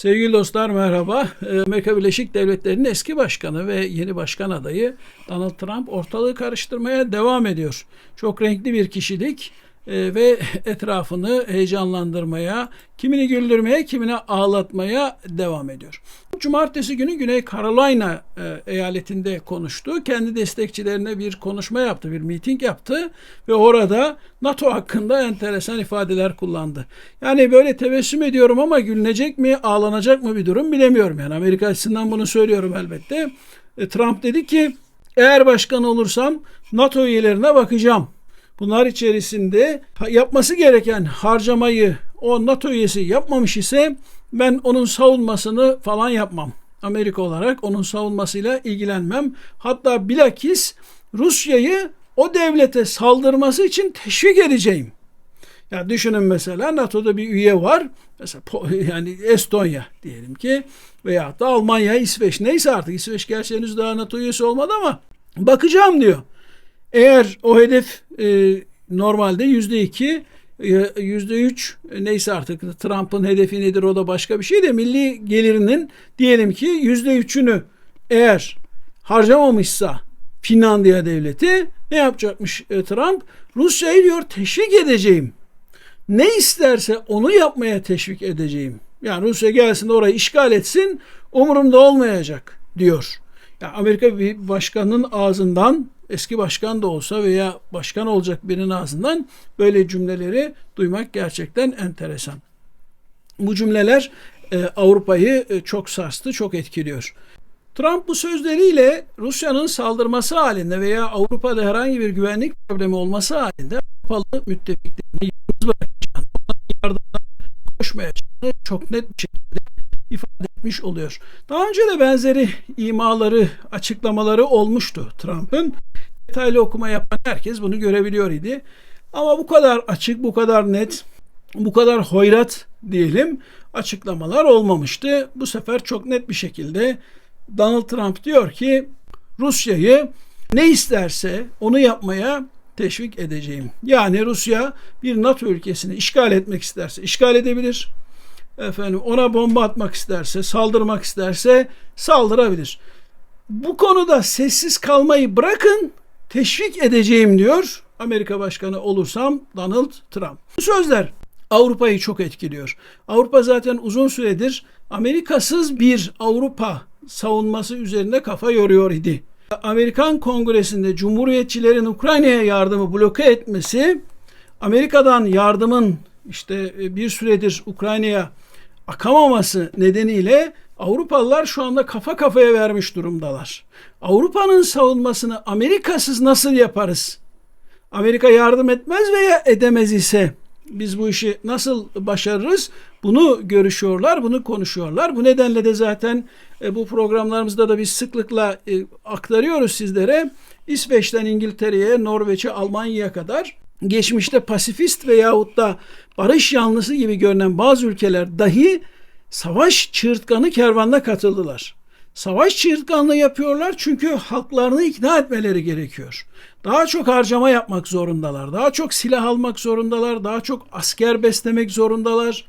Sevgili dostlar merhaba. Ee, Amerika Birleşik Devletleri'nin eski başkanı ve yeni başkan adayı Donald Trump ortalığı karıştırmaya devam ediyor. Çok renkli bir kişilik e, ve etrafını heyecanlandırmaya, kimini güldürmeye, kimini ağlatmaya devam ediyor. Cumartesi günü Güney Carolina e, eyaletinde konuştu. Kendi destekçilerine bir konuşma yaptı, bir miting yaptı ve orada NATO hakkında enteresan ifadeler kullandı. Yani böyle tebessüm ediyorum ama gülünecek mi, ağlanacak mı bir durum bilemiyorum. Yani Amerika açısından bunu söylüyorum elbette. E, Trump dedi ki eğer başkan olursam NATO üyelerine bakacağım. Bunlar içerisinde yapması gereken harcamayı o NATO üyesi yapmamış ise ben onun savunmasını falan yapmam. Amerika olarak onun savunmasıyla ilgilenmem. Hatta bilakis Rusya'yı o devlete saldırması için teşvik edeceğim. Ya düşünün mesela NATO'da bir üye var. Mesela yani Estonya diyelim ki veya da Almanya, İsveç neyse artık İsveç gerçi henüz daha NATO üyesi olmadı ama bakacağım diyor. Eğer o hedef e, normalde yüzde iki, e, yüzde üç e, neyse artık Trump'ın hedefi nedir o da başka bir şey de milli gelirinin diyelim ki yüzde üçünü eğer harcamamışsa Finlandiya devleti ne yapacakmış e, Trump? Rusya'yı diyor teşvik edeceğim. Ne isterse onu yapmaya teşvik edeceğim. Yani Rusya gelsin orayı işgal etsin umurumda olmayacak diyor. Yani Amerika bir başkanın ağzından eski başkan da olsa veya başkan olacak birinin ağzından böyle cümleleri duymak gerçekten enteresan. Bu cümleler e, Avrupa'yı e, çok sarstı, çok etkiliyor. Trump bu sözleriyle Rusya'nın saldırması halinde veya Avrupa'da herhangi bir güvenlik problemi olması halinde Avrupalı müttefiklerini yalnız bırakacağını, yardımdan koşmayacağını çok net bir şekilde ifade etmiş oluyor. Daha önce de benzeri imaları, açıklamaları olmuştu Trump'ın. Detaylı okuma yapan herkes bunu görebiliyor idi. Ama bu kadar açık, bu kadar net, bu kadar hoyrat diyelim açıklamalar olmamıştı. Bu sefer çok net bir şekilde Donald Trump diyor ki Rusya'yı ne isterse onu yapmaya teşvik edeceğim. Yani Rusya bir NATO ülkesini işgal etmek isterse işgal edebilir. Efendim ona bomba atmak isterse, saldırmak isterse saldırabilir. Bu konuda sessiz kalmayı bırakın, teşvik edeceğim diyor Amerika Başkanı olursam Donald Trump. Bu sözler Avrupa'yı çok etkiliyor. Avrupa zaten uzun süredir Amerikasız bir Avrupa savunması üzerinde kafa yoruyor idi. Amerikan Kongresi'nde Cumhuriyetçilerin Ukrayna'ya yardımı bloke etmesi, Amerika'dan yardımın işte bir süredir Ukrayna'ya akamaması nedeniyle Avrupalılar şu anda kafa kafaya vermiş durumdalar. Avrupa'nın savunmasını Amerikasız nasıl yaparız? Amerika yardım etmez veya edemez ise biz bu işi nasıl başarırız? Bunu görüşüyorlar, bunu konuşuyorlar. Bu nedenle de zaten e, bu programlarımızda da biz sıklıkla e, aktarıyoruz sizlere. İsveç'ten İngiltere'ye, Norveç'e, Almanya'ya kadar geçmişte pasifist veyahut da barış yanlısı gibi görünen bazı ülkeler dahi savaş çığırtkanı kervanına katıldılar. Savaş çığırtkanlığı yapıyorlar çünkü halklarını ikna etmeleri gerekiyor. Daha çok harcama yapmak zorundalar. Daha çok silah almak zorundalar. Daha çok asker beslemek zorundalar.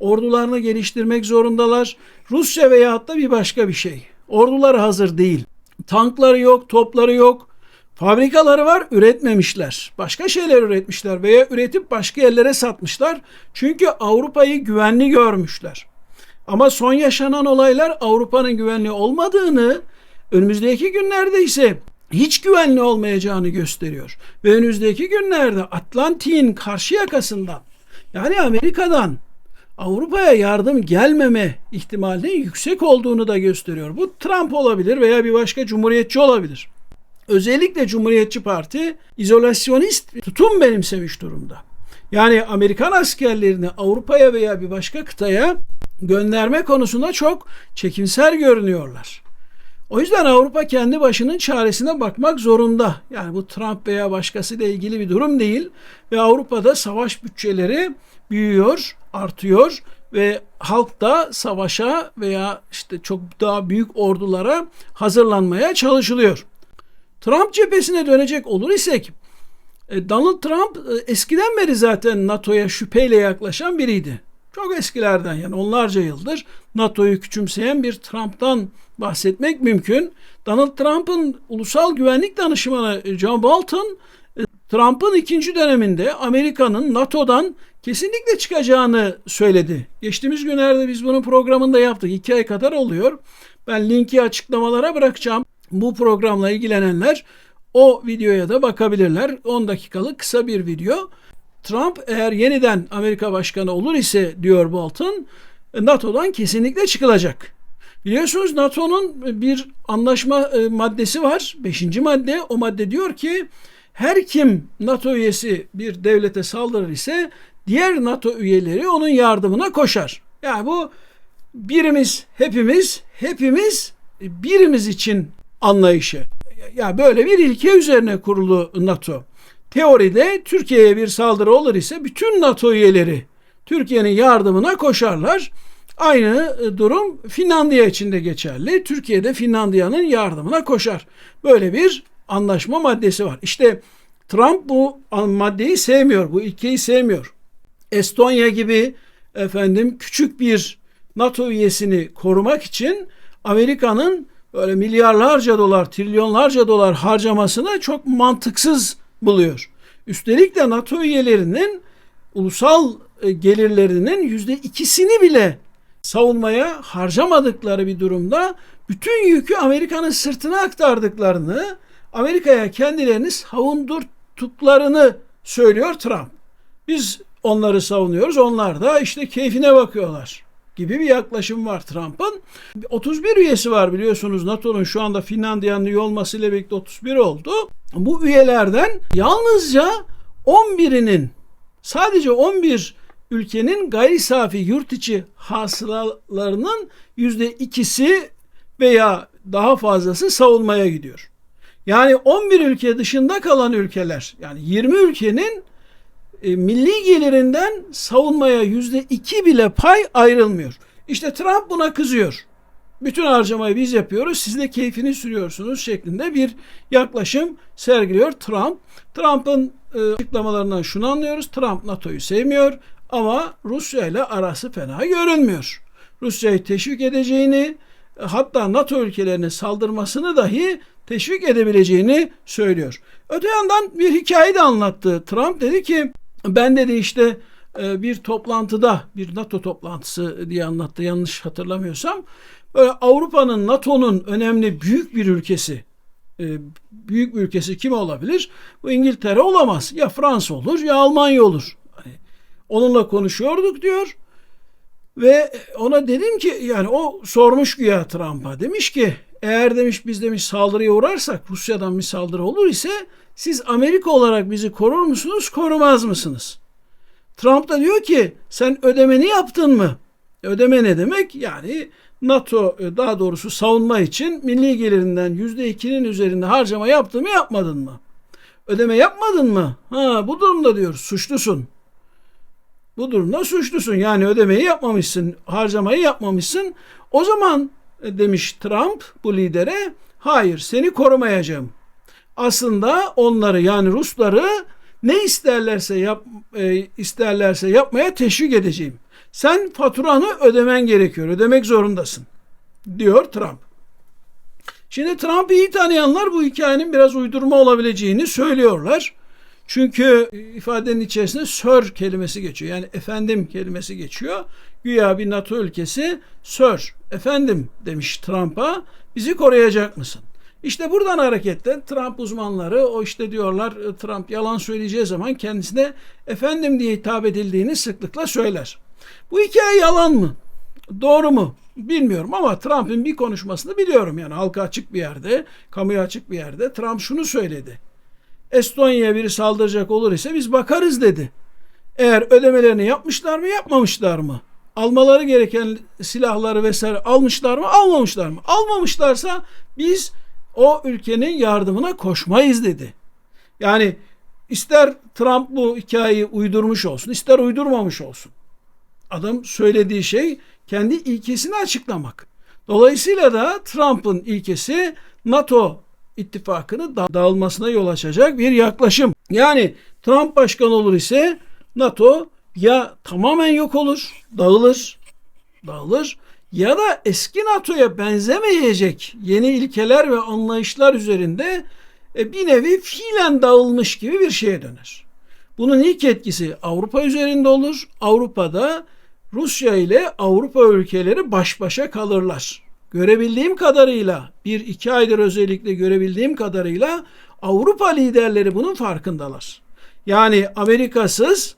Ordularını geliştirmek zorundalar. Rusya veyahut da bir başka bir şey. Ordular hazır değil. Tankları yok, topları yok. Fabrikaları var, üretmemişler. Başka şeyler üretmişler veya üretip başka yerlere satmışlar. Çünkü Avrupa'yı güvenli görmüşler. Ama son yaşanan olaylar Avrupa'nın güvenli olmadığını, önümüzdeki günlerde ise hiç güvenli olmayacağını gösteriyor. Ve önümüzdeki günlerde Atlantik'in karşı yakasından yani Amerika'dan Avrupa'ya yardım gelmeme ihtimalinin yüksek olduğunu da gösteriyor. Bu Trump olabilir veya bir başka cumhuriyetçi olabilir. Özellikle Cumhuriyetçi Parti izolasyonist tutum benimsemiş durumda. Yani Amerikan askerlerini Avrupa'ya veya bir başka kıtaya gönderme konusunda çok çekimser görünüyorlar. O yüzden Avrupa kendi başının çaresine bakmak zorunda. Yani bu Trump veya başkasıyla ilgili bir durum değil. Ve Avrupa'da savaş bütçeleri büyüyor, artıyor ve halk da savaşa veya işte çok daha büyük ordulara hazırlanmaya çalışılıyor. Trump cephesine dönecek olur isek e, Donald Trump e, eskiden beri zaten NATO'ya şüpheyle yaklaşan biriydi. Çok eskilerden yani onlarca yıldır NATO'yu küçümseyen bir Trump'tan bahsetmek mümkün. Donald Trump'ın ulusal güvenlik danışmanı John Bolton e, Trump'ın ikinci döneminde Amerika'nın NATO'dan kesinlikle çıkacağını söyledi. Geçtiğimiz günlerde biz bunun programında yaptık. İki ay kadar oluyor. Ben linki açıklamalara bırakacağım. Bu programla ilgilenenler o videoya da bakabilirler. 10 dakikalık kısa bir video. Trump eğer yeniden Amerika Başkanı olur ise diyor Bolton NATO'dan kesinlikle çıkılacak. Biliyorsunuz NATO'nun bir anlaşma e, maddesi var. Beşinci madde. O madde diyor ki her kim NATO üyesi bir devlete saldırır ise diğer NATO üyeleri onun yardımına koşar. Yani bu birimiz, hepimiz, hepimiz birimiz için anlayışı. Ya böyle bir ilke üzerine kurulu NATO. Teoride Türkiye'ye bir saldırı olur ise bütün NATO üyeleri Türkiye'nin yardımına koşarlar. Aynı durum Finlandiya için de geçerli. Türkiye'de Finlandiya'nın yardımına koşar. Böyle bir anlaşma maddesi var. İşte Trump bu maddeyi sevmiyor, bu ilkeyi sevmiyor. Estonya gibi efendim küçük bir NATO üyesini korumak için Amerika'nın böyle milyarlarca dolar, trilyonlarca dolar harcamasını çok mantıksız buluyor. Üstelik de NATO üyelerinin ulusal e, gelirlerinin yüzde ikisini bile savunmaya harcamadıkları bir durumda bütün yükü Amerika'nın sırtına aktardıklarını, Amerika'ya kendilerini savundurttuklarını söylüyor Trump. Biz onları savunuyoruz, onlar da işte keyfine bakıyorlar gibi bir yaklaşım var Trump'ın. 31 üyesi var biliyorsunuz NATO'nun şu anda Finlandiya'nın üye olmasıyla birlikte 31 oldu. Bu üyelerden yalnızca 11'inin sadece 11 ülkenin gayri safi yurt içi hasılalarının yüzde ikisi veya daha fazlası savunmaya gidiyor. Yani 11 ülke dışında kalan ülkeler yani 20 ülkenin e, milli gelirinden savunmaya yüzde iki bile pay ayrılmıyor. İşte Trump buna kızıyor. Bütün harcamayı biz yapıyoruz, siz de keyfini sürüyorsunuz şeklinde bir yaklaşım sergiliyor Trump. Trump'ın e, açıklamalarından şunu anlıyoruz. Trump NATO'yu sevmiyor ama Rusya ile arası fena görünmüyor. Rusya'yı teşvik edeceğini, hatta NATO ülkelerine saldırmasını dahi teşvik edebileceğini söylüyor. Öte yandan bir hikaye de anlattı. Trump dedi ki ben dedi işte e, bir toplantıda bir NATO toplantısı diye anlattı yanlış hatırlamıyorsam. Avrupa'nın NATO'nun önemli büyük bir ülkesi e, büyük bir ülkesi kim olabilir? Bu İngiltere olamaz. Ya Fransa olur ya Almanya olur. Hani onunla konuşuyorduk diyor. Ve ona dedim ki yani o sormuş güya Trump'a demiş ki eğer demiş biz demiş saldırıya uğrarsak Rusya'dan bir saldırı olur ise siz Amerika olarak bizi korur musunuz korumaz mısınız? Trump da diyor ki sen ödemeni yaptın mı? Ödeme ne demek? Yani NATO e, daha doğrusu savunma için milli gelirinden %2'nin üzerinde harcama yaptın mı yapmadın mı? Ödeme yapmadın mı? Ha bu durumda diyor suçlusun. Bu durumda suçlusun. Yani ödemeyi yapmamışsın, harcamayı yapmamışsın. O zaman e, demiş Trump bu lidere, hayır seni korumayacağım. Aslında onları yani Rusları ne isterlerse yap e, isterlerse yapmaya teşvik edeceğim. Sen faturanı ödemen gerekiyor. Ödemek zorundasın. Diyor Trump. Şimdi Trump'ı iyi tanıyanlar bu hikayenin biraz uydurma olabileceğini söylüyorlar. Çünkü ifadenin içerisinde sir kelimesi geçiyor. Yani efendim kelimesi geçiyor. Güya bir NATO ülkesi sir, efendim demiş Trump'a bizi koruyacak mısın? İşte buradan hareketle Trump uzmanları o işte diyorlar Trump yalan söyleyeceği zaman kendisine efendim diye hitap edildiğini sıklıkla söyler. Bu hikaye yalan mı? Doğru mu? Bilmiyorum ama Trump'ın bir konuşmasını biliyorum yani halka açık bir yerde, kamuya açık bir yerde Trump şunu söyledi. Estonya'ya biri saldıracak olur ise biz bakarız dedi. Eğer ödemelerini yapmışlar mı yapmamışlar mı? Almaları gereken silahları vesaire almışlar mı almamışlar mı? Almamışlarsa biz o ülkenin yardımına koşmayız dedi. Yani ister Trump bu hikayeyi uydurmuş olsun ister uydurmamış olsun. Adam söylediği şey kendi ilkesini açıklamak. Dolayısıyla da Trump'ın ilkesi NATO ittifakını dağılmasına yol açacak bir yaklaşım. Yani Trump başkan olur ise NATO ya tamamen yok olur, dağılır, dağılır ya da eski NATO'ya benzemeyecek yeni ilkeler ve anlayışlar üzerinde e, bir nevi fiilen dağılmış gibi bir şeye döner. Bunun ilk etkisi Avrupa üzerinde olur. Avrupa'da Rusya ile Avrupa ülkeleri baş başa kalırlar. Görebildiğim kadarıyla bir iki aydır özellikle görebildiğim kadarıyla Avrupa liderleri bunun farkındalar. Yani Amerikasız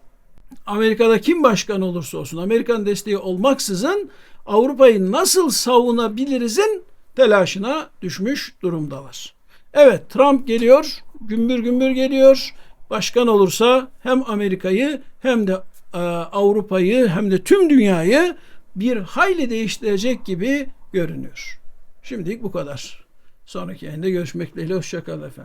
Amerika'da kim başkan olursa olsun Amerikan desteği olmaksızın Avrupa'yı nasıl savunabilirizin telaşına düşmüş durumdalar. Evet Trump geliyor, gümbür gümbür geliyor. Başkan olursa hem Amerika'yı hem de e, Avrupa'yı hem de tüm dünyayı bir hayli değiştirecek gibi görünüyor. Şimdilik bu kadar. Sonraki yayında görüşmek dileğiyle. Hoşçakalın efendim.